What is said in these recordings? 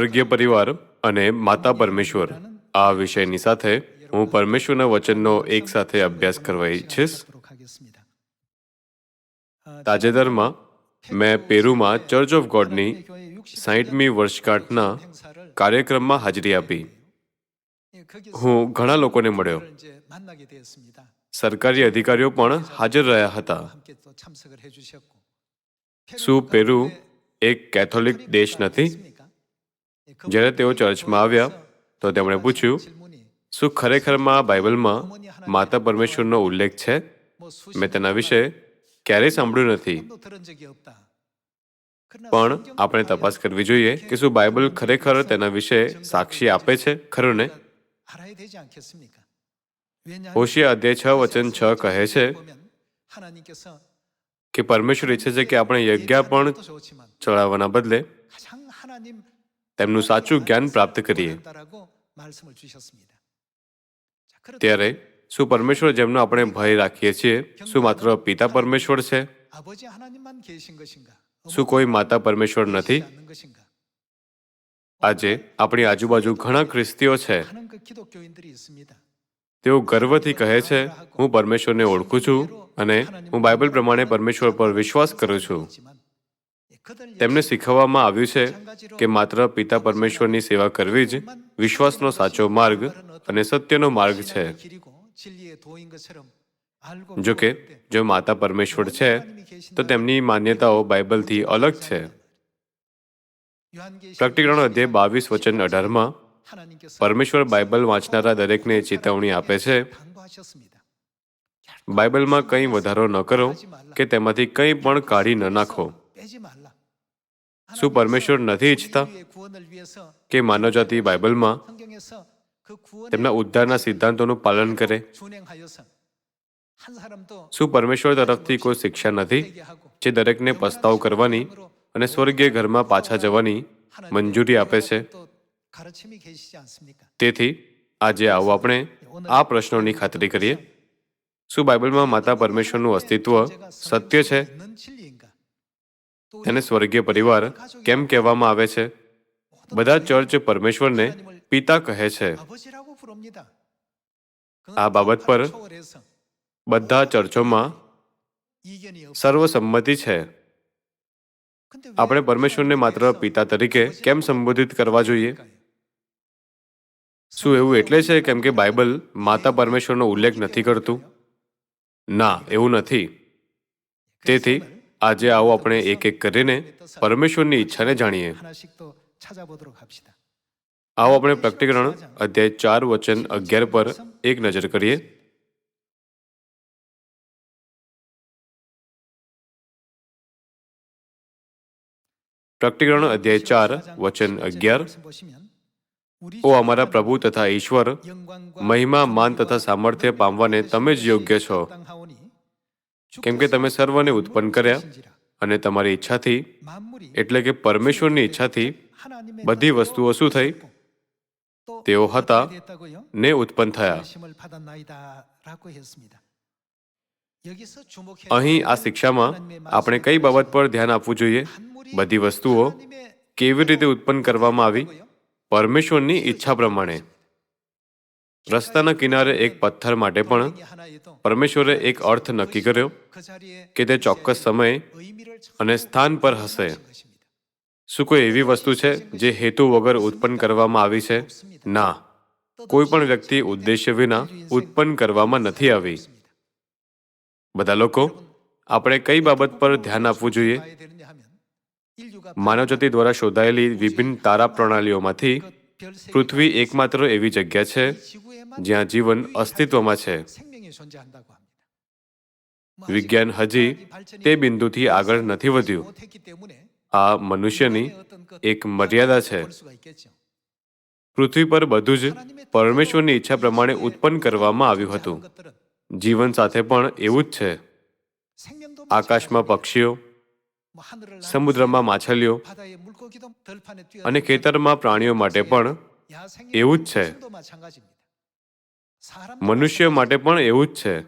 સ્વર્ગીય પરિવાર અને માતા પરમેશ્વર, આ વિષયની સાથે હું પરમેશ્વરના વચનનો એક સાથે અભ્યાસ કરવા ઈચ્છીશ. તાજેતરમાં મેં પેરુમાં ચર્ચ ઓફ ગોડની સાહીઠમી વર્ષગાંઠના કાર્યક્રમમાં હાજરી આપી. હું ઘણા લોકોને મળ્યો. સરકારી અધિકારીઓ પણ હાજર રહ્યા હતા. શું પેરુ એક કેથોલિક દેશ નથી? જ્યારે તેઓ ચર્ચમાં આવ્યા, તો તેમણે પૂછ્યું, શું ખરેખરમાં બાઇબલમાં માતા પરમેશ્વરનો ઉલ્લેખ છે? મેં તેના વિશે ક્યારેય સાંભળ્યું નથી. પણ આપણે તપાસ કરવી જોઈએ કે શું બાઇબલ ખરેખર તેના વિશે સાક્ષી આપે છે, ખરું ને? હોશિયા અધ્યાય છ, વચન છ કહે છે કે પરમેશ્વર ઈચ્છે છે કે આપણે યજ્ઞ પણ ચડાવવાના બદલે તેમનું સાચું જ્ઞાન પ્રાપ્ત કરીએ. ત્યારે શું પરમેશ્વર જેમનો આપણે ભય રાખીએ છીએ, શું માત્ર પિતા પરમેશ્વર છે? શું કોઈ માતા પરમેશ્વર નથી? આજે આપણી આજુબાજુ ઘણા ખ્રિસ્તીઓ છે. તેઓ ગર્વથી કહે છે, હું પરમેશ્વરને ઓળખું છું અને હું બાઇબલ પ્રમાણે પરમેશ્વર પર વિશ્વાસ કરું છું. તેમને શીખવવામાં આવ્યું છે કે માત્ર પિતા પરમેશ્વરની સેવા કરવી જ વિશ્વાસનો સાચો માર્ગ અને સત્યનો માર્ગ છે જો કે જો માતા પરમેશ્વર છે તો તેમની માન્યતાઓ બાઇબલથી અલગ છે પ્રકટીકરણ અધ્યાય બાવીસ વચન અઢારમાં પરમેશ્વર બાઇબલ વાંચનારા દરેકને ચેતવણી આપે છે બાઇબલમાં કંઈ વધારો ન કરો કે તેમાંથી કંઈ પણ કાઢી ન નાખો શું પરમેશ્વર નથી ઈચ્છતા કે માનવજાતિ બાઇબલમાં તેમના ઉદ્ધારના સિદ્ધાંતોનું પાલન કરે? શું પરમેશ્વર તરફથી કોઈ શિક્ષા નથી જે દરેકને પસ્તાવ કરવાની અને સ્વર્ગીય ઘરમાં પાછા જવાની મંજૂરી આપે છે? તેથી આજે આવો આપણે આ પ્રશ્નોની ખાતરી કરીએ. શું બાઇબલમાં માતા પરમેશ્વરનું અસ્તિત્વ સત્ય છે? તેને સ્વર્ગીય પરિવાર કેમ કહેવામાં આવે છે? બધા ચર્ચ પરમેશ્વરને પિતા કહે છે. આ બાબત પર બધા ચર્ચોમાં સર્વસંમતિ છે. આપણે પરમેશ્વરને માત્ર પિતા તરીકે કેમ સંબોધિત કરવા જોઈએ? શું એવું એટલે છે કેમ કે બાઇબલ માતા પરમેશ્વરનો ઉલ્લેખ નથી કરતું? ના, એવું નથી. તેથી આજે આવો આપણે એક એક કરીને પરમેશ્વરની ઈચ્છાને જાણીએ. આવો આપણે પ્રકટીકરણ અધ્યાય ચાર વચન અગિયાર પર એક નજર કરીએ. પ્રકટીકરણ અધ્યાય ચાર વચન અગિયાર. ઓ અમારા પ્રભુ તથા ઈશ્વર, મહિમા, માન તથા સામર્થ્ય પામવાને તમે જ યોગ્ય છો. કેમ કે તમે સર્વને ઉત્પન્ન કર્યા અને તમારી ઈચ્છાથી, એટલે કે પરમેશ્વરની ઈચ્છાથી બધી વસ્તુઓ શું થઈ? તેઓ હતા ને ઉત્પન્ન થયા. અહીં આ શિક્ષામાં આપણે કઈ બાબત પર ધ્યાન આપવું જોઈએ? બધી વસ્તુઓ કેવી રીતે ઉત્પન્ન કરવામાં આવી? પરમેશ્વરની ઈચ્છા પ્રમાણે. રસ્તાના કિનારે એક પથ્થર માટે પણ પરમેશ્વરે એક અર્થ નક્કી કર્યો કે તે ચોક્કસ સમય અને સ્થાન પર હશે. શું કોઈ એવી વસ્તુ છે જે હેતુ વગર ઉત્પન્ન કરવામાં આવી છે? ના. કોઈ પણ વ્યક્તિ ઉદ્દેશ્ય વિના ઉત્પન્ન કરવામાં નથી આવી. બધા લોકો, આપણે કઈ બાબત પર ધ્યાન આપવું જોઈએ? માનવજાતિ દ્વારા શોધાયેલી વિભિન્ન તારા પ્રણાલીઓમાંથી પૃથ્વી એકમાત્ર એવી જગ્યા છે જ્યાં જીવન અસ્તિત્વમાં છે. વિજ્ઞાન હજી તે બિંદુથી આગળ નથી વધ્યું. આ મનુષ્યની એક મર્યાદા છે. પૃથ્વી પર બધું જ પરમેશ્વરની ઈચ્છા પ્રમાણે ઉત્પન્ન કરવામાં આવ્યું હતું. જીવન સાથે પણ એવું જ છે. આકાશમાં પક્ષીઓ સમુદ્રમાં માછલીઓ અને ખેતરમાં પ્રાણીઓ માટે પણ એવું જ છે. મનુષ્ય માટે પણ એવું જ છે.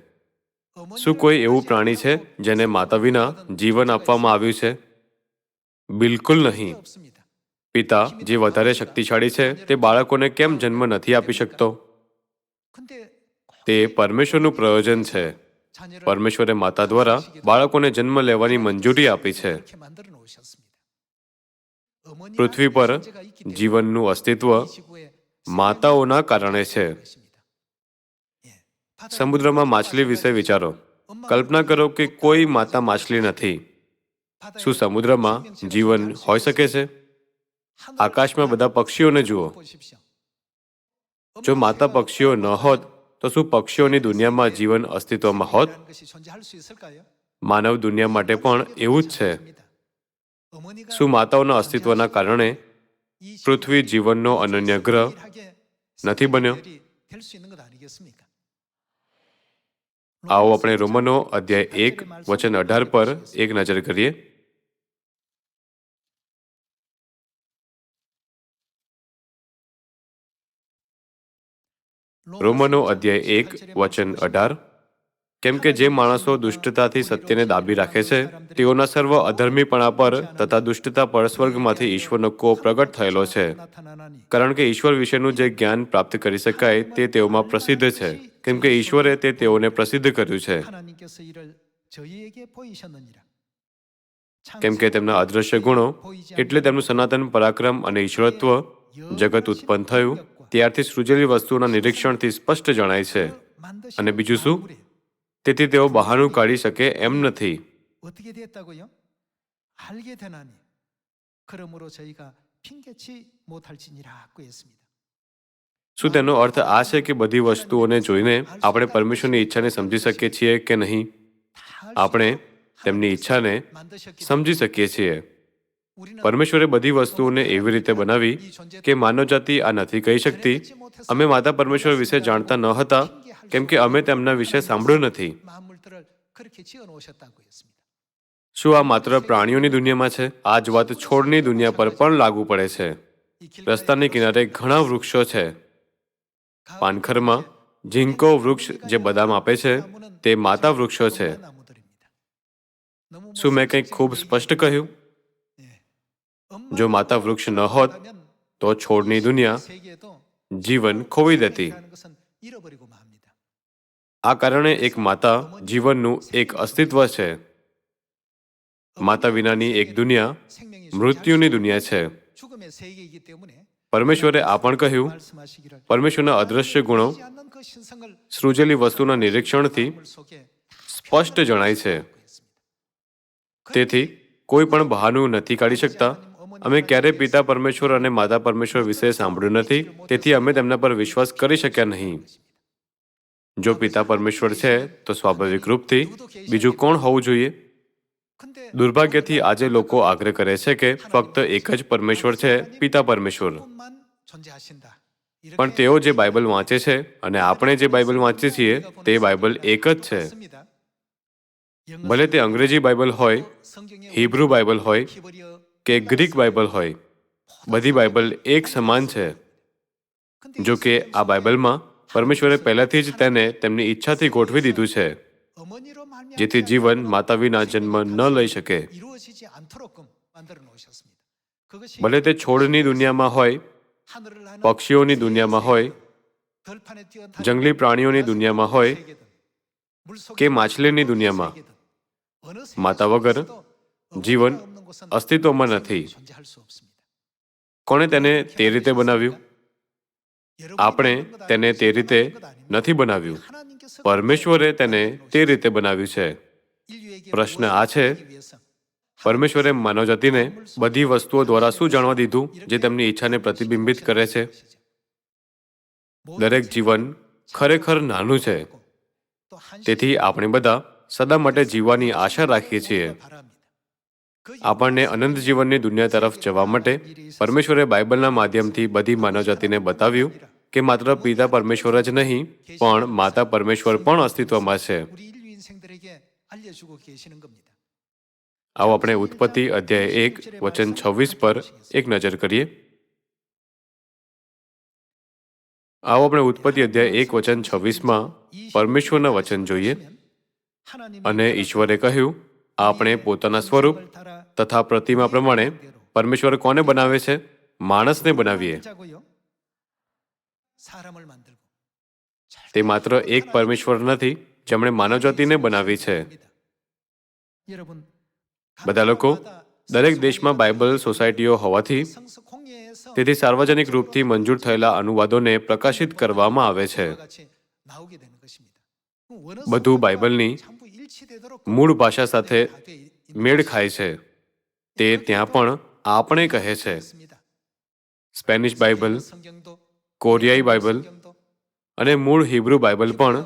શું કોઈ એવું પ્રાણી છે જેને માતા વિના જીવન આપવામાં આવ્યું છે? બિલકુલ નહીં. પિતા જે વધારે શક્તિશાળી છે તે બાળકોને કેમ જન્મ નથી આપી શકતો? તે પરમેશ્વરનું પ્રયોજન છે. પરમેશ્વરે માતા દ્વારા બાળકોને જન્મ લેવાની મંજૂરી આપી છે. પૃથ્વી પર જીવનનું અસ્તિત્વ માતાઓના કારણે છે. સમુદ્રમાં માછલી વિશે વિચારો. કલ્પના કરો કે કોઈ માતા માછલી નથી. શું સમુદ્રમાં જીવન હોઈ શકે છે? આકાશમાં બધા પક્ષીઓને જુઓ. જો માતા પક્ષીઓ ન હોત તો શું પક્ષીઓની દુનિયામાં જીવન અસ્તિત્વમાં હોત? માનવ દુનિયા માટે પણ એવું જ છે. શું માતાઓના અસ્તિત્વના કારણે પૃથ્વી જીવનનો અનન્ય ગ્રહ નથી બન્યો? આવો આપણે રોમનો અધ્યાય એક, વચન અઢાર પર એક નજર કરીએ. રોમનો અધ્યાય એક, વચન અઢાર. કેમ કે જે માણસો દુષ્ટતાથી સત્યને દાબી રાખે છે, તેઓના સર્વ અધર્મીપણા પર તથા દુષ્ટતા પર સ્વર્ગમાંથી ઈશ્વરનો કોપ પ્રગટ થયેલો છે. કારણ કે ઈશ્વર વિશેનું જે જ્ઞાન પ્રાપ્ત કરી શકાય, તે તેઓમાં પ્રસિદ્ધ છે. કેમ કે ઈશ્વરે તે તેઓને પ્રસિદ્ધ કર્યું છે. કેમ કે તેમના અદ્રશ્ય ગુણો એટલે તેમનું સનાતન પરાક્રમ અને ઈશ્વરત્વ જગત ઉત્પન્ન થયું ત્યારથી સૃજેલી વસ્તુના નિરીક્ષણથી સ્પષ્ટ જણાય છે. અને બીજું શું? તેથી તેઓ બહારનું કાઢી શકે એમ નથી. શું તેનો અર્થ આ છે કે બધી વસ્તુઓને જોઈને આપણે પરમેશ્વરની ઈચ્છાને સમજી શકીએ છીએ કે નહીં? આપણે તેમની ઈચ્છાને સમજી શકીએ છીએ. પરમેશ્વરે બધી વસ્તુઓને એવી રીતે બનાવી કે માનવજાતિ આ નથી કહી શકતી. અમે માતા પરમેશ્વર વિશે જાણતા ન હતા કેમ કે અમે તેમના વિશે સાંભળ્યું નથી. શું આ માત્ર પ્રાણીઓની દુનિયામાં છે? આ જ વાત છોડની દુનિયા પર પણ લાગુ પડે છે. રસ્તાની કિનારે ઘણા વૃક્ષો છે. પાનખરમાં ઝીંકો વૃક્ષ જે બદામ આપે છે તે માતા વૃક્ષો છે. શું મેં કંઈક ખૂબ સ્પષ્ટ કહ્યું? જો માતા વૃક્ષ ન હોત, તો છોડની દુનિયા જીવન ખોવી દેતી. આ કારણે એક માતા જીવનનું એક અસ્તિત્વ છે. માતા વિનાની એક દુનિયા મૃત્યુની દુનિયા છે. પરમેશ્વરે આ પણ કહ્યું, પરમેશ્વરના અદ્રશ્ય ગુણો સૃજેલી વસ્તુના નિરીક્ષણથી સ્પષ્ટ જણાય છે. તેથી કોઈ પણ બહાનું નથી કાઢી શકતા અમે ક્યારેય પિતા પરમેશ્વર અને માતા પરમેશ્વર વિશે સાંભળ્યું નથી, તેથી અમે તેમના પર વિશ્વાસ કરી શક્યા નહીં. જો પિતા પરમેશ્વર છે, તો સ્વાભાવિક રૂપથી બીજું કોણ હોવું જોઈએ? દુર્ભાગ્યથી આજે લોકો આગ્રહ કરે છે કે ફક્ત એક જ પરમેશ્વર છે, પિતા પરમેશ્વર. પણ તેઓ જે બાઇબલ વાંચે છે અને આપણે જે બાઇબલ વાંચીએ છીએ, તે બાઇબલ એક જ છે. ભલે તે અંગ્રેજી બાઇબલ હોય, હિબ્રુ બાઇબલ હોય કે ગ્રીક બાઇબલ હોય. બધી બાઇબલ એક સમાન છે. જો કે આ બાઇબલમાં પરમેશ્વરે પહેલાથી જ તેને તેમની ઈચ્છાથી ગોઠવી દીધું છે. જેથી જીવન માતા વિના જન્મ ન લઈ શકે. ભલે તે છોડની દુનિયામાં હોય, પક્ષીઓની દુનિયામાં હોય, જંગલી પ્રાણીઓની દુનિયામાં હોય કે માછલીની દુનિયામાં, માતા વગર જીવન અસ્તિત્વમાં નથી. કોણે તેને તે રીતે બનાવ્યું? આપણે તેને તે રીતે નથી બનાવ્યું. પરમેશ્વરે તેને તે રીતે બનાવ્યું છે. પ્રશ્ન આ છે પરમેશ્વરે માનવજાતિને બધી વસ્તુઓ દ્વારા શું જાણવા દીધું જે તેમની ઈચ્છાને પ્રતિબિંબિત કરે છે? દરેક જીવન ખરેખર નાનું છે. તેથી આપણે બધા સદા માટે જીવવાની આશા રાખીએ છીએ. આપણને અનંત જીવનની દુનિયા તરફ જવા માટે પરમેશ્વરે બાઇબલના માધ્યમથી બધી માનવજાતિને બતાવ્યું કે માત્ર પિતા પરમેશ્વર જ નહીં, પણ માતા પરમેશ્વર પણ અસ્તિત્વમાં છે. આવો આપણે ઉત્પત્તિ અધ્યાય એક, વચન છવ્વીસ પર એક નજર કરીએ. આવો આપણે ઉત્પત્તિ અધ્યાય એક, વચન છવ્વીસમાં પરમેશ્વરના વચન જોઈએ. અને ઈશ્વરે કહ્યું, આપણે પોતાના સ્વરૂપ તથા પ્રતિમા પ્રમાણે પરમેશ્વર કોને બનાવે છે? માણસને બનાવીએ. તે માત્ર એક પરમેશ્વર નથી જેમણે માનવજાતિને બનાવી છે. બધા લોકો દરેક દેશમાં બાઇબલ સોસાયટીઓ હોવાથી તેથી સાર્વજનિક રૂપથી મંજૂર થયેલા અનુવાદોને પ્રકાશિત કરવામાં આવે છે. બધું બાઇબલની મૂળ ભાષા સાથે મેળ ખાય છે. તે ત્યાં પણ આપણે કહે છે. સ્પેનિશ બાઇબલ, કોરિયાઈ બાઇબલ અને મૂળ હિબ્રુ બાઇબલ પણ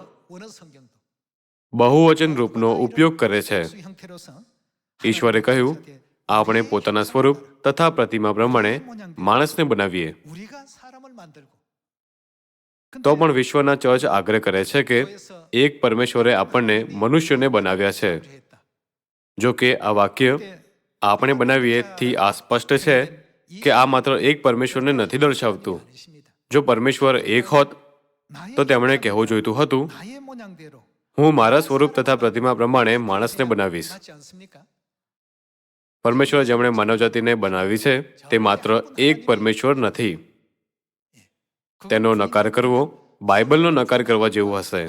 બહુવચન રૂપનો ઉપયોગ કરે છે. ઈશ્વરે કહ્યું, આપણે પોતાના સ્વરૂપ તથા પ્રતિમા પ્રમાણે માણસને બનાવીએ. તો પણ વિશ્વના ચર્ચ આગ્રહ કરે છે કે એક પરમેશ્વરે આપણને મનુષ્યને બનાવ્યા છે. જો કે આ વાક્ય આપણે બનાવીએ થી આ સ્પષ્ટ છે કે આ માત્ર એક પરમેશ્વરને નથી દર્શાવતું. જો પરમેશ્વર એક હોત, તો તેમણે કહેવું જોઈતું હતું, હું મારા સ્વરૂપ તથા પ્રતિમા પ્રમાણે માણસને બનાવીશ. પરમેશ્વર જેમણે માનવજાતિને બનાવી છે, તે માત્ર એક પરમેશ્વર નથી. તેનો નકાર કરવો, બાઇબલનો નકાર કરવા જેવું હશે.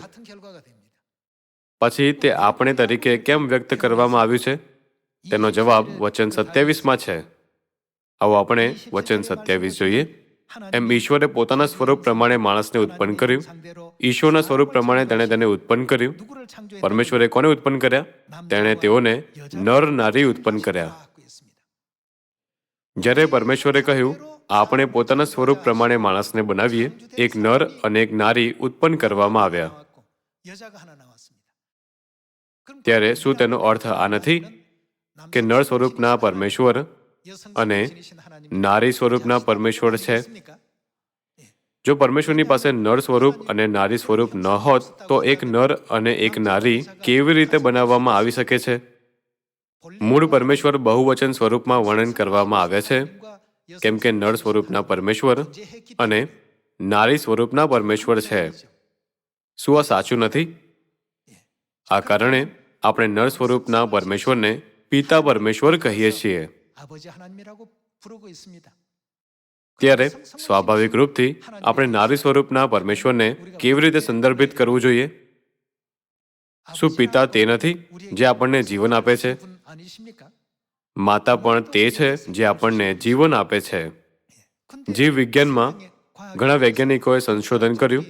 પછી તે આપણે તરીકે કેમ વ્યક્ત કરવામાં આવ્યું છે? તેનો જવાબ વચન સત્યાવીસમાં છે. આવો આપણે વચન સત્યાવીસ જોઈએ. એમ ઈશ્વરે પોતાના સ્વરૂપ પ્રમાણે માણસને ઉત્પન્ન કર્યું. ઈશ્વરના સ્વરૂપ પ્રમાણે તેણે તેને ઉત્પન્ન કર્યું. પરમેશ્વરે કોને ઉત્પન્ન કર્યા? તેણે તેઓને નર નારી ઉત્પન્ન કર્યા. જ્યારે પરમેશ્વરે કહ્યું, આપણે પોતાના સ્વરૂપ પ્રમાણે માણસને બનાવીએ, એક નર અને એક નારી ઉત્પન્ન કરવામાં આવ્યા. ત્યારે શું તેનો અર્થ આ નથી? કે નળ સ્વરૂપના પરમેશ્વર અને નારી સ્વરૂપના પરમેશ્વર છે? જો પરમેશ્વરની પાસે નર સ્વરૂપ અને નારી સ્વરૂપ ન હોત, તો એક નર અને એક નારી કેવી રીતે બનાવવામાં આવી શકે છે? મૂળ પરમેશ્વર બહુવચન સ્વરૂપમાં વર્ણન કરવામાં આવે છે, કેમ કે નળ સ્વરૂપના પરમેશ્વર અને નારી સ્વરૂપના પરમેશ્વર છે. શું આ સાચું નથી? આ કારણે આપણે નળ સ્વરૂપના પરમેશ્વરને પિતા પરમેશ્વર કહીએ છીએ. ત્યારે સ્વાભાવિક રૂપથી આપણે નારી સ્વરૂપના પરમેશ્વરને કેવી રીતે સંદર્ભિત કરવું જોઈએ? શું પિતા તે નથી જે આપણને જીવન આપે છે? માતા પણ તે છે જે આપણને જીવન આપે છે. જીવ વિજ્ઞાનમાં ઘણા વૈજ્ઞાનિકોએ સંશોધન કર્યું.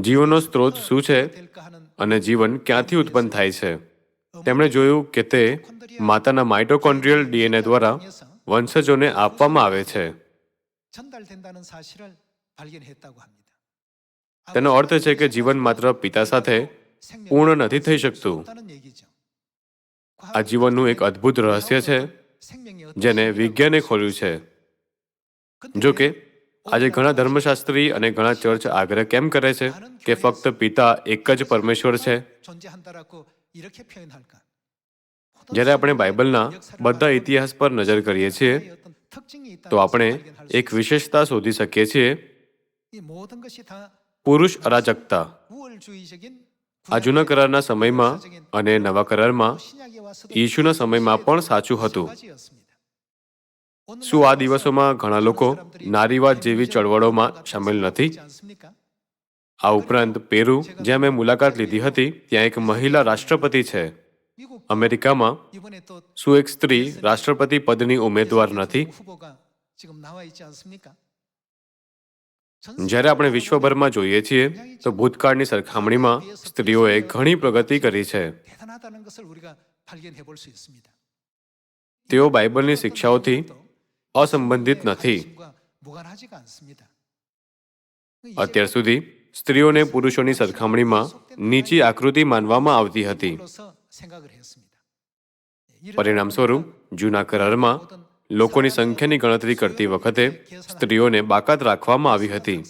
જીવનનો સ્ત્રોત શું છે? અને જીવન ક્યાંથી ઉત્પન્ન થાય છે? તેમણે જોયું કે તે માતાના માઇટોકોન્ડ્રિયલ ડીએનએ દ્વારા વંશજોને આપવામાં આવે છે. તેનો અર્થ છે કે જીવન માત્ર પિતા સાથે પૂર્ણ નથી થઈ શકતું. આ જીવનનું એક અદ્ભુત રહસ્ય છે જેને વિજ્ઞાને ખોલ્યું છે. જોકે આજે ઘણા ધર્મશાસ્ત્રી અને ઘણા ચર્ચ આગ્રહ કેમ કરે છે કે ફક્ત પિતા એક જ પરમેશ્વર છે? જ્યારે આપણે બાઇબલના બધા ઇતિહાસ પર નજર કરીએ છીએ, તો આપણે એક વિશેષતા શોધી શકીએ છીએ. પુરુષ અરાજકતા. આ જૂના કરારના સમયમાં અને નવા કરારમાં ઈશુના સમયમાં પણ સાચું હતું. શું આ દિવસોમાં ઘણા લોકો નારીવાદ જેવી ચળવળોમાં સામેલ નથી? આ ઉપરાંત પેરુ, જ્યાં મેં મુલાકાત લીધી હતી, ત્યાં એક મહિલા રાષ્ટ્રપતિ છે. અમેરિકામાં શું એક સ્ત્રી રાષ્ટ્રપતિ પદની ઉમેદવાર નથી? જ્યારે આપણે વિશ્વભરમાં જોઈએ છીએ, તો ભૂતકાળની સરખામણીમાં સ્ત્રીઓએ ઘણી પ્રગતિ કરી છે. તેઓ બાઇબલની શિક્ષાઓથી અસંબંધિત નથી. અત્યાર સુધી સ્ત્રીઓને પુરુષોની સરખામણીમાં નીચી આકૃતિ માનવામાં આવતી હતી. પરિણામ સ્વરૂપ જૂના કરારમાં લોકોની સંખ્યાની ગણતરી કરતી વખતે સ્ત્રીઓને બાકાત રાખવામાં આવી હતી.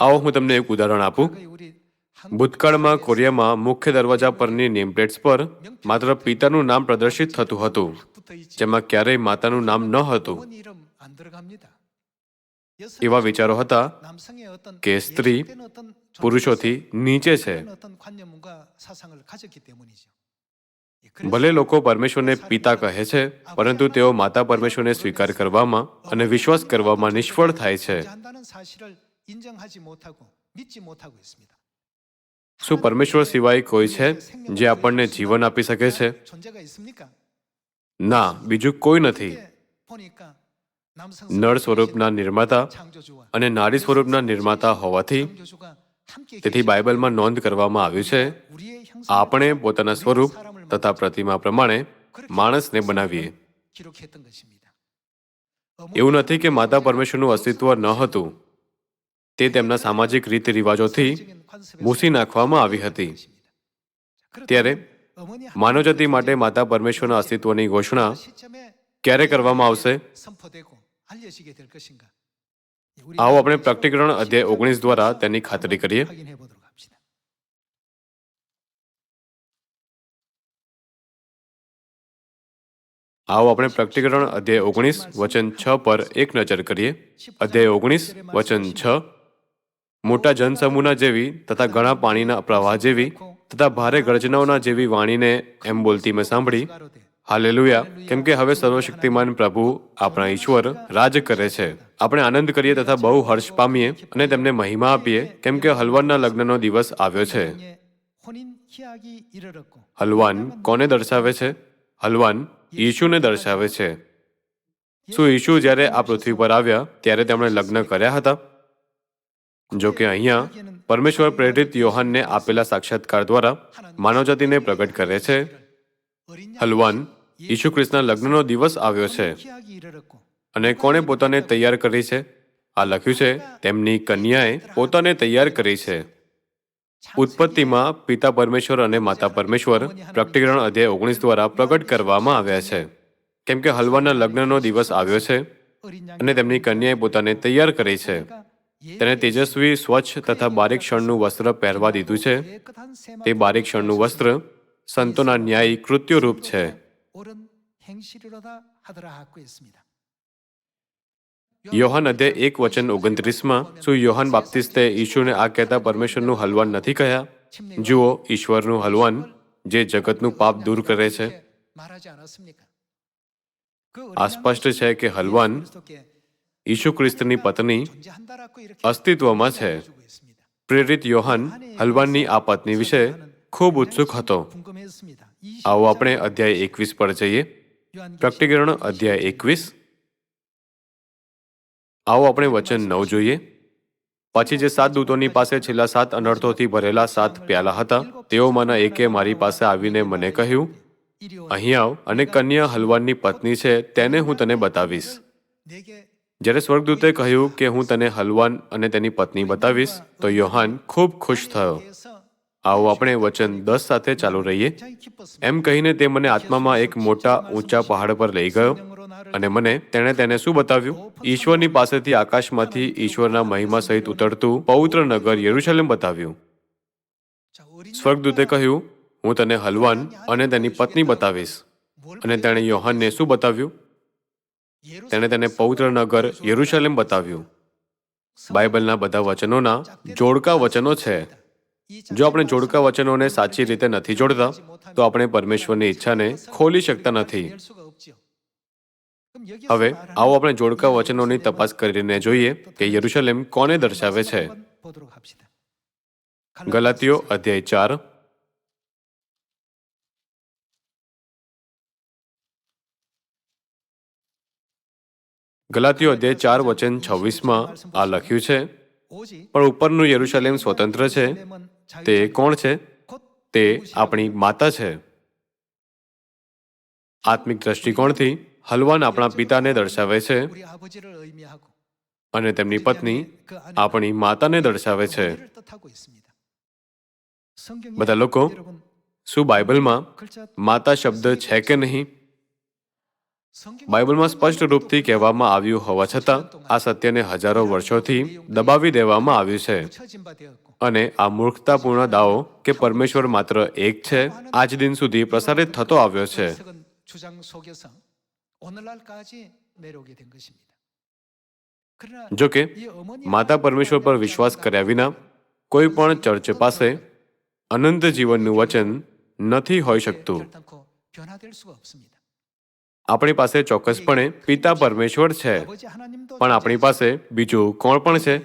આવો હું તમને એક ઉદાહરણ આપું. ભૂતકાળમાં કોરિયામાં મુખ્ય દરવાજા પરની નેમપ્લેટ્સ પર માત્ર પિતાનું નામ પ્રદર્શિત થતું હતું, જેમાં ક્યારેય માતાનું નામ ન હતું. એવા વિચારો હતા કે સ્ત્રી પુરુષોથી નીચે છે. ભલે લોકો પરમેશ્વરને પિતા કહે છે, પરંતુ તેઓ માતા પરમેશ્વરને સ્વીકાર કરવામાં અને વિશ્વાસ કરવામાં નિષ્ફળ થાય છે. શું પરમેશ્વર સિવાય કોઈ છે જે આપણને જીવન આપી શકે છે? ના, બીજું કોઈ નથી. નળ સ્વરૂપના નિર્માતા અને નારી સ્વરૂપના નિર્માતા હોવાથી તેથી બાઇબલમાં નોંધ કરવામાં આવ્યું છે, આપણે પોતાના સ્વરૂપ તથા પ્રતિમા પ્રમાણે માણસને બનાવીએ. એવું નથી કે માતા પરમેશ્વરનું અસ્તિત્વ ન હતું. તે તેમના સામાજિક રીતિ રિવાજોથી ભૂસી નાખવામાં આવી હતી. ત્યારે માનવજાતિ માટે માતા પરમેશ્વરના અસ્તિત્વની ઘોષણા ક્યારે કરવામાં આવશે? આવો આપણે પ્રકટીકરણ અધ્યાય ઓગણીસ દ્વારા તેની ખાતરી કરીએ. આવો આપણે પ્રકટીકરણ અધ્યાય ઓગણીસ, વચન છ પર એક નજર કરીએ. અધ્યાય ઓગણીસ, વચન છ મોટા જનસમૂહના જેવી તથા ઘણા પાણીના પ્રવાહ જેવી તથા ભારે ગર્જનાઓના જેવી વાણીને એમ બોલતી મેં સાંભળી. હાલેલુયા. કેમ કે હવે સર્વશક્તિમાન પ્રભુ આપણા ઈશ્વર રાજ કરે છે. આપણે આનંદ કરીએ તથા બહુ હર્ષ પામીએ અને તેમને મહિમા આપીએ, કેમ કે હલવાનના લગ્નનો દિવસ આવ્યો છે. હલવાન કોને દર્શાવે છે? હલવાન ઈશુને દર્શાવે છે. શું ઈશુ જ્યારે આ પૃથ્વી પર આવ્યા, ત્યારે તેમણે લગ્ન કર્યા હતા? જો કે અહીંયા પરમેશ્વર પ્રેરિત યોહાનને આપેલા સાક્ષાત્કાર દ્વારા માનવજાતિને પ્રગટ કરે છે. હલવાન ઈસુ ખ્રિસ્તના લગ્નનો દિવસ આવ્યો છે અને કોણે પોતાને તૈયાર કરી છે? આ લખ્યું છે, તેમની કન્યાએ પોતાને તૈયાર કરી છે. ઉત્પત્તિમાં પિતા પરમેશ્વર અને માતા પરમેશ્વર પ્રકટીકરણ અધ્યાય ઓગણીસ દ્વારા પ્રગટ કરવામાં આવ્યા છે. કેમ કે હલવાના લગ્નનો દિવસ આવ્યો છે અને તેમની કન્યાએ પોતાને તૈયાર કરી છે. તેને તેજસ્વી, સ્વચ્છ તથા બારીક ક્ષણનું વસ્ત્ર પહેરવા દીધું છે. તે બારીક ક્ષણનું વસ્ત્ર સંતોના ન્યાયી કૃત્યુરૂપ છે. યોહાન અધ્યાય એક વચન ઓગણત્રીસમાં, શું યોહાન બાપ્તિસ્તે ઈશુને આ કહેતા પરમેશ્વરનું હલવાન નથી કહ્યા? જુઓ, ઈશ્વરનું હલવાન જે જગતનું પાપ દૂર કરે છે. આ સ્પષ્ટ છે કે હલવાન ઈસુ ખ્રિસ્તની પત્ની અસ્તિત્વમાં છે. પ્રેરિત યોહન હલવાનની આ પત્ની વિશે ખૂબ ઉત્સુક હતો. આવો આપણે અધ્યાય એકવીસ પર જઈએ. પ્રકટીકરણ અધ્યાય એકવીસ. આવો આપણે વચન નવ જોઈએ. પછી જે સાત દૂતોની પાસે છેલ્લા સાત અનર્થોથી ભરેલા સાત પ્યાલા હતા તેઓમાંના એકે મારી પાસે આવીને મને કહ્યું, અહીં આવ અને કન્યા હલવાનની પત્ની છે, તેને હું તને બતાવીશ. જ્યારે સ્વર્ગદૂતે કહ્યું કે હું તને હલવાન અને તેની પત્ની બતાવીશ, તો યોહાન ખૂબ ખુશ થયો. આવો આપણે વચન દસ સાથે ચાલુ રહીએ. એમ કહીને તે મને આત્મામાં એક મોટા ઊંચા પહાડ પર લઈ ગયો અને મને તેણે તેને શું બતાવ્યું? ઈશ્વરની પાસેથી આકાશમાંથી ઈશ્વરના મહિમા સહિત ઉતરતું પવિત્ર નગર યરુશલેમ બતાવ્યું. સ્વર્ગદૂતે કહ્યું, હું તને હલવાન અને તેની પત્ની બતાવીશ. અને તેણે યોહાનને શું બતાવ્યું? તેણે તેને પવિત્ર નગર યરુશલેમ બતાવ્યું. બાઇબલના બધા વચનોના જોડકા વચનો છે. જો આપણે જોડકા વચનોને સાચી રીતે નથી જોડતા, તો આપણે પરમેશ્વરની ઈચ્છાને ખોલી શકતા નથી. હવે, આવો આપણે જોડકા વચનોની તપાસ કરીને જોઈએ કે યરુશલેમ કોને દર્શાવે છે. ગલાતીઓ અધ્યાય ચાર ગલાતીઓ અધ્યાય ચાર વચન છવ્વીસમાં આ લખ્યું છે, પણ ઉપરનું યરુશલેમ સ્વતંત્ર છે? તે કોણ છે? તે આપણી માતા છે. આત્મિક દ્રષ્ટિકોણથી હલવાન આપણા પિતાને દર્શાવે છે અને તેમની પત્ની આપણી માતાને દર્શાવે છે. બધા લોકો, શું બાઇબલમાં માતા શબ્દ છે કે નહીં? બાઇબલમાં સ્પષ્ટ રૂપથી કહેવામાં આવ્યું હોવા છતાં આ સત્યને હજારો વર્ષોથી દબાવી દેવામાં આવ્યું છે. અને આ મૂર્ખતાપૂર્ણ દાવો કે પરમેશ્વર માત્ર એક છે આજ દિન સુધી પ્રસારિત થતો આવ્યો છે. જો માતા પરમેશ્વર પર વિશ્વાસ કર્યા વિના કોઈ પણ ચર્ચ પાસે અનંત જીવનનું વચન નથી હોઈ શકતું. આપણી પાસે ચોક્કસપણે પિતા પરમેશ્વર છે. પણ આપણી પાસે બીજું કોણ પણ છે?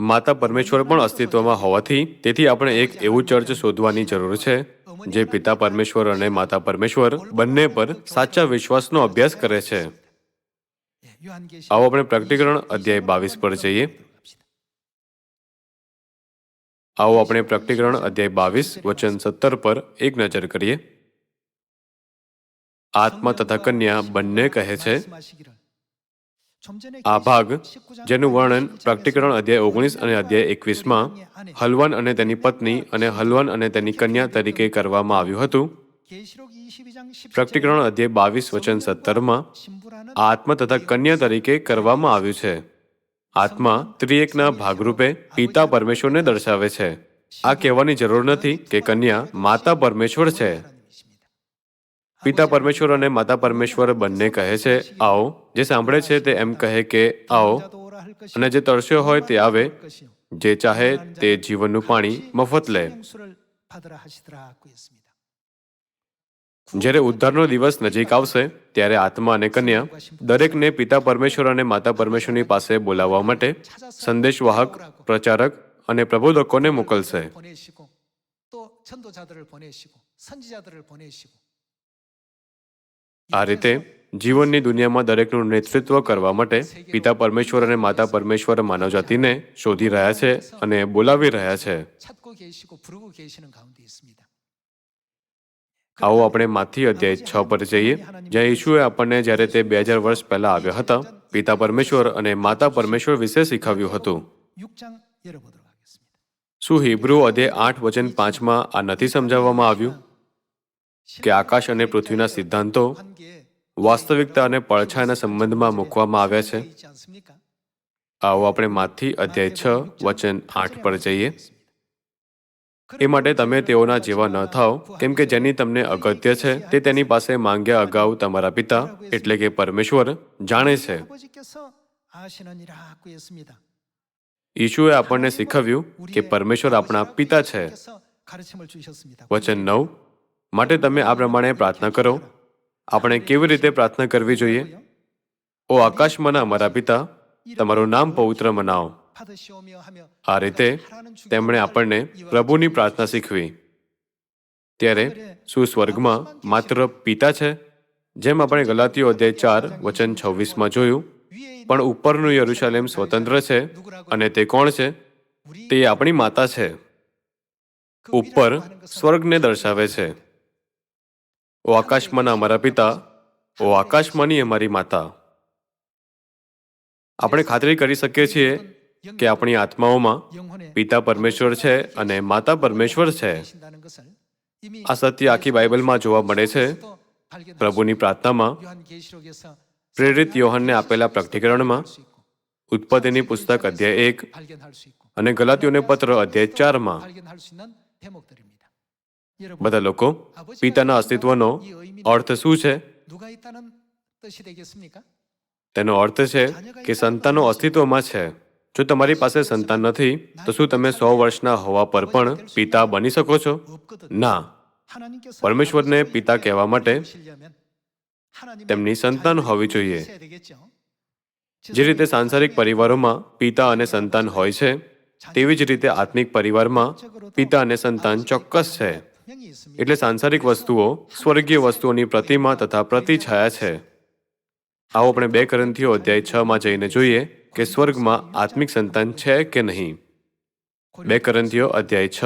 માતા પરમેશ્વર પણ અસ્તિત્વમાં હોવાથી તેથી આપણે એક એવું ચર્ચ શોધવાની જરૂર છે, જે પિતા પરમેશ્વર અને માતા પરમેશ્વર બંને પર સાચા વિશ્વાસનો અભ્યાસ કરે છે. આવો આપણે પ્રકટીકરણ અધ્યાય બાવીસ પર જઈએ. આવો આપણે પ્રકટીકરણ અધ્યાય બાવીસ વચન સત્તર પર એક નજર કરીએ. આત્મા તથા કન્યા બંને કહે છે, આ ભાગ જેનું વર્ણન પ્રાક્ટિકરણ અધ્યાય ઓગણીસ અને અધ્યાય એકવીસમાં હલવાન અને તેની પત્ની અને હલવાન અને તેની કન્યા તરીકે કરવામાં આવ્યું હતું. પ્રકટીકરણ અધ્યાય બાવીસ વચન સત્તરમાં આત્મા તથા કન્યા તરીકે કરવામાં આવ્યું છે. આત્મા ત્રિએકના ભાગરૂપે પિતા પરમેશ્વરને દર્શાવે છે. આ કહેવાની જરૂર નથી કે કન્યા માતા પરમેશ્વર છે. પિતા પરમેશ્વર અને માતા પરમેશ્વર બંને કહે છે, આવો. જે સાંભળે છે તે એમ કહે કે, આવો. અને જે તરસ્યો હોય તે આવે. જે ચાહે તે જીવનનું પાણી મફત લે. જ્યારે ઉદ્ધારનો દિવસ નજીક આવશે, ત્યારે આત્મા અને કન્યા દરેકને પિતા પરમેશ્વર અને માતા પરમેશ્વરની પાસે બોલાવવા માટે સંદેશવાહક, પ્રચારક અને પ્રબોધકોને મોકલશે. આ રીતે જીવનની દુનિયામાં દરેકનું નેતૃત્વ કરવા માટે પિતા પરમેશ્વર અને માતા પરમેશ્વર માનવજાતિને શોધી રહ્યા છે અને બોલાવી રહ્યા છે. આવો આપણે માથી અધ્યાય છ પર જઈએ, જ્યાં ઈશુએ આપણને જ્યારે તે બે હજાર વર્ષ પહેલા આવ્યા હતા, પિતા પરમેશ્વર અને માતા પરમેશ્વર વિશે શીખવ્યું હતું. શું હિબ્રુ અધ્યાય આઠ વચન પાંચમાં આ નથી સમજાવવામાં આવ્યું? કે આકાશ અને પૃથ્વીના સિદ્ધાંતો વાસ્તવિકતા અને પડછાયાના સંબંધમાં મૂકવામાં આવ્યા છે? આવો આપણે માથી અધ્યાય છ, વચન આઠ પર જઈએ. એ માટે તમે તેઓના જેવા ન થાઓ, કેમ કે જેની તમને અગત્ય છે, તે તેની પાસે માંગ્યા અગાઉ તમારા પિતા, એટલે કે પરમેશ્વર, જાણે છે. ઈશુએ આપણને શીખવ્યું કે પરમેશ્વર આપણા પિતા છે. વચન નવ માટે તમે આ પ્રમાણે પ્રાર્થના કરો. આપણે કેવી રીતે પ્રાર્થના કરવી જોઈએ? ઓ આકાશમાંના મારા પિતા, તમારું નામ પવિત્ર મનાવો. આ રીતે તેમણે આપણને પ્રભુની પ્રાર્થના શીખવી. ત્યારે શું સ્વર્ગમાં માત્ર પિતા છે, જેમ આપણે ગલાતીઓ અધ્યાય ચાર, વચન છવ્વીસમાં જોયું, પણ ઉપરનું યરુશાલેમ સ્વતંત્ર છે અને તે કોણ છે? તે આપણી માતા છે. ઉપર સ્વર્ગને દર્શાવે છે. ઓ આકાશમાંના અમારા પિતા, ઓ આકાશમાંની અમારી માતા. આપણે ખાતરી કરી શકીએ છીએ કે આપણી આત્માઓમાં પિતા પરમેશ્વર છે અને માતા પરમેશ્વર છે. આ સત્ય આખી બાઇબલમાં જોવા મળે છે. પ્રભુની પ્રાર્થનામાં પ્રેરિત યોહનને આપેલા પ્રગટીકરણમાં ઉત્પત્તિની પુસ્તક અધ્યાય એક અને ગલાતીઓને પત્ર અધ્યાય ચારમાં બધા લોકો પિતાના અસ્તિત્વનો અર્થ શું છે? તેનો અર્થ છે કે સંતાનો અસ્તિત્વમાં છે. જો તમારી પાસે સંતાન નથી તો શું તમે સો વર્ષના હોવા પર પણ પિતા બની શકો છો? ના. પરમેશ્વરને પિતા કહેવા માટે તેમની સંતાન હોવી જોઈએ. જે રીતે સાંસારિક પરિવારોમાં પિતા અને સંતાન હોય છે તેવી જ રીતે આત્મિક પરિવારમાં પિતા અને સંતાન ચોક્કસ છે. એટલે સાંસારિક વસ્તુઓ, સ્વર્ગીય વસ્તુઓની પ્રતિમા તથા પ્રતિછાયા છે. આવો આપણે બે કરંથીઓ અધ્યાય છ માં જઈને જોઈએ કે સ્વર્ગમાં આત્મિક સંતાન છે કે નહીં. બે કરંથીઓ અધ્યાય છ.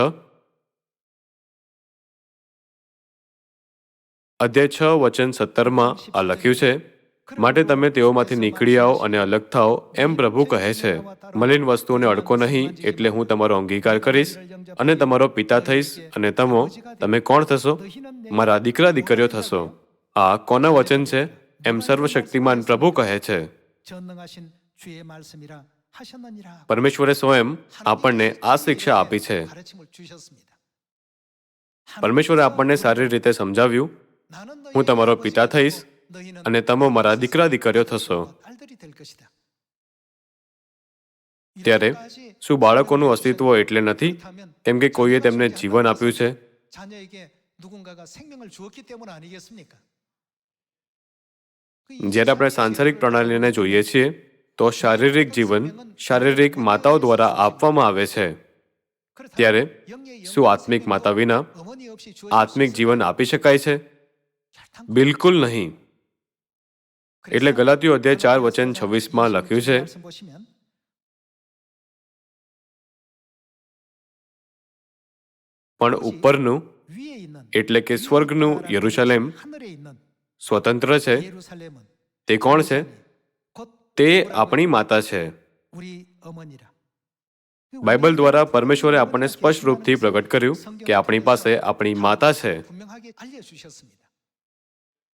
અધ્યાય છ વચન સત્તરમાં આ લખ્યું છે માટે તમે તેઓમાંથી નીકળી આવો અને અલગ થાઓ એમ પ્રભુ કહે છે. મલિન વસ્તુઓને અડકો નહીં એટલે હું તમારો અંગીકાર કરીશ અને તમારો પિતા થઈશ અને તમો તમે કોણ થશો? મારા દીકરા દીકરીઓ થશો. આ કોના વચન છે? એમ સર્વશક્તિમાન પ્રભુ કહે છે. પરમેશ્વરે સ્વયં આપણને આ શિક્ષા આપી છે. પરમેશ્વરે આપણને સારી રીતે સમજાવ્યું. હું તમારો પિતા થઈશ અને તમે મારા દીકરા, દીકરીઓ થશો. ત્યારે શું બાળકોનું અસ્તિત્વ એટલે નથી? કેમ કે કોઈએ તેમને જીવન આપ્યું છે? જ્યારે આપણે સાંસારિક પ્રણાલીને જોઈએ છીએ, તો શારીરિક જીવન શારીરિક માતાઓ દ્વારા આપવામાં આવે છે. ત્યારે શું આત્મિક માતા વિના આત્મિક જીવન આપી શકાય છે? બિલકુલ નહીં. એટલે ગલાતીઓ અધ્યાય ચાર વચન છવ્વીસમાં લખ્યું છે. પણ ઉપરનું એટલે કે સ્વર્ગનું યરુશલેમ સ્વતંત્ર છે. તે કોણ છે? તે આપણી માતા છે. બાઇબલ દ્વારા પરમેશ્વરે આપણને સ્પષ્ટ રૂપથી પ્રગટ કર્યું કે આપણી પાસે આપણી માતા છે.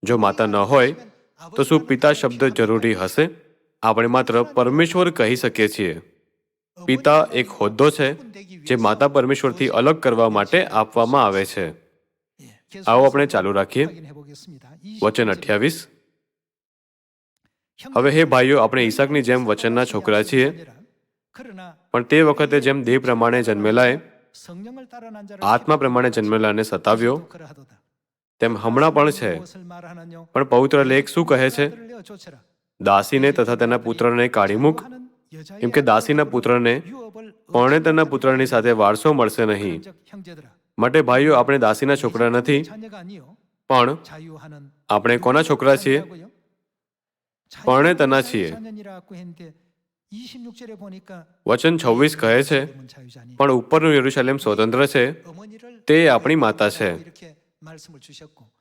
જો માતા ન હોય તો શું પિતા શબ્દ જરૂરી હશે? આપણે માત્ર પરમેશ્વર કહી શકીએ છીએ. પિતા એક હોદ્દો છે, જે માતા પરમેશ્વરથી અલગ કરવા માટે આપવામાં આવે છે. આવો આપણે ચાલુ રાખીએ. વચન અઠ્યાવીસ. હવે હે ભાઈઓ, આપણે ઈસાકની જેમ વચનના છોકરા છીએ. પણ તે વખતે જેમ દેહ પ્રમાણે જન્મેલાએ, આત્મા પ્રમાણે જન્મેલાને સતાવ્યો તેમ હમણાં પણ છે. પણ પવિત્ર લેખ શું કહે છે? દાસીને તથા તેના પુત્રને કાઢી મૂક. કેમ કે દાસીના પુત્રને પરણેતરના પુત્રની સાથે વારસો મળશે નહીં. માટે ભાઈઓ, આપણે દાસીના છોકરા નથી, પણ આપણે કોના છોકરા છીએ? પરણેતરના છીએ. વચન છવ્વીસ કહે છે, પણ ઉપરનું યરુશાલેમ સ્વતંત્ર છે, તે આપણી માતા છે.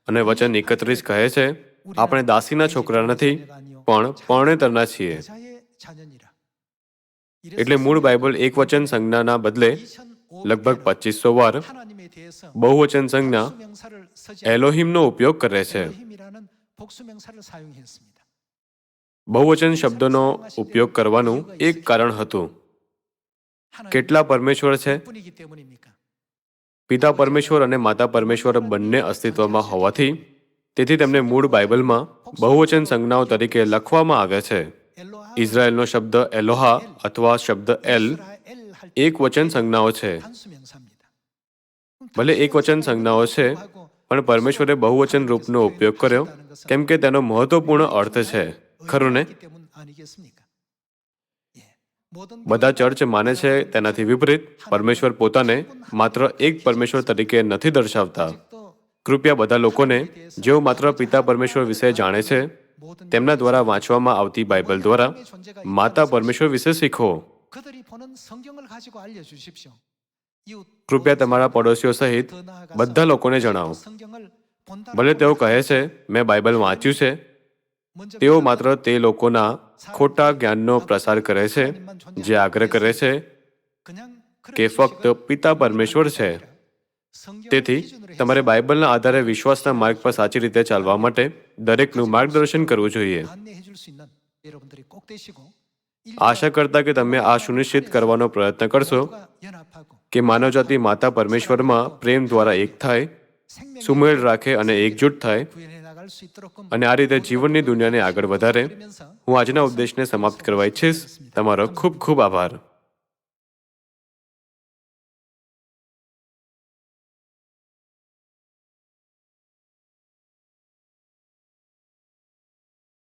અને વચન એકત્રીસ કહે છે આપણે દાસીના છોકરા નથી પણ પરણેતરના છીએ. એટલે મૂળ બાઇબલ એક વચન સંજ્ઞાના બદલે લગભગ પચીસો વાર બહુવચન સંજ્ઞા એલોહિમનો ઉપયોગ કરે છે. બહુવચન શબ્દનો ઉપયોગ કરવાનું એક કારણ હતું. કેટલા પરમેશ્વર છે? પિતા પરમેશ્વર અને માતા પરમેશ્વર બંને અસ્તિત્વમાં હોવાથી તેથી તેમને મૂળ બાઇબલમાં બહુવચન સંજ્ઞાઓ તરીકે લખવામાં આવ્યા છે. ઇઝરાયલનો શબ્દ એલોહા અથવા શબ્દ એલ એક વચન સંજ્ઞાઓ છે. ભલે એક વચન સંજ્ઞાઓ છે, પણ પરમેશ્વરે બહુવચન રૂપનો ઉપયોગ કર્યો, કેમ કે તેનો મહત્વપૂર્ણ અર્થ છે. ખરું ને? બધા ચર્ચ માને છે તેનાથી વિપરીત, પરમેશ્વર પોતાને માત્ર એક પરમેશ્વર તરીકે નથી દર્શાવતા. કૃપયા બધા લોકોને, જેઓ માત્ર પિતા પરમેશ્વર વિશે જાણે છે, તેમના દ્વારા વાંચવામાં આવતી બાઇબલ દ્વારા માતા પરમેશ્વર વિશે શીખો. કૃપયા તમારા પડોશીઓ સહિત બધા લોકોને જણાવો. ભલે તેઓ કહે છે, મેં બાઇબલ વાંચ્યું છે તેઓ માત્ર તે લોકોના ખોટા જ્ઞાનનો પ્રસાર કરે છે જે આગ્રહ કરે છે કે ફક્ત પિતા પરમેશ્વર છે. તેથી તમારે બાઇબલના આધારે વિશ્વાસના માર્ગ પર સાચી રીતે ચાલવા માટે દરેકનું માર્ગદર્શન કરવું જોઈએ. આશા કરતા કે તમે આ સુનિશ્ચિત કરવાનો પ્રયત્ન કરશો કે માનવજાતિ માતા પરમેશ્વરમાં પ્રેમ દ્વારા એક થાય સુમેળ રાખે અને એકજૂટ થાય અને આ રીતે જીવનની દુનિયાને આગળ વધારે, હું આજના ઉપદેશને સમાપ્ત કરવા ઈચ્છીશ. તમારો ખૂબ ખૂબ આભાર.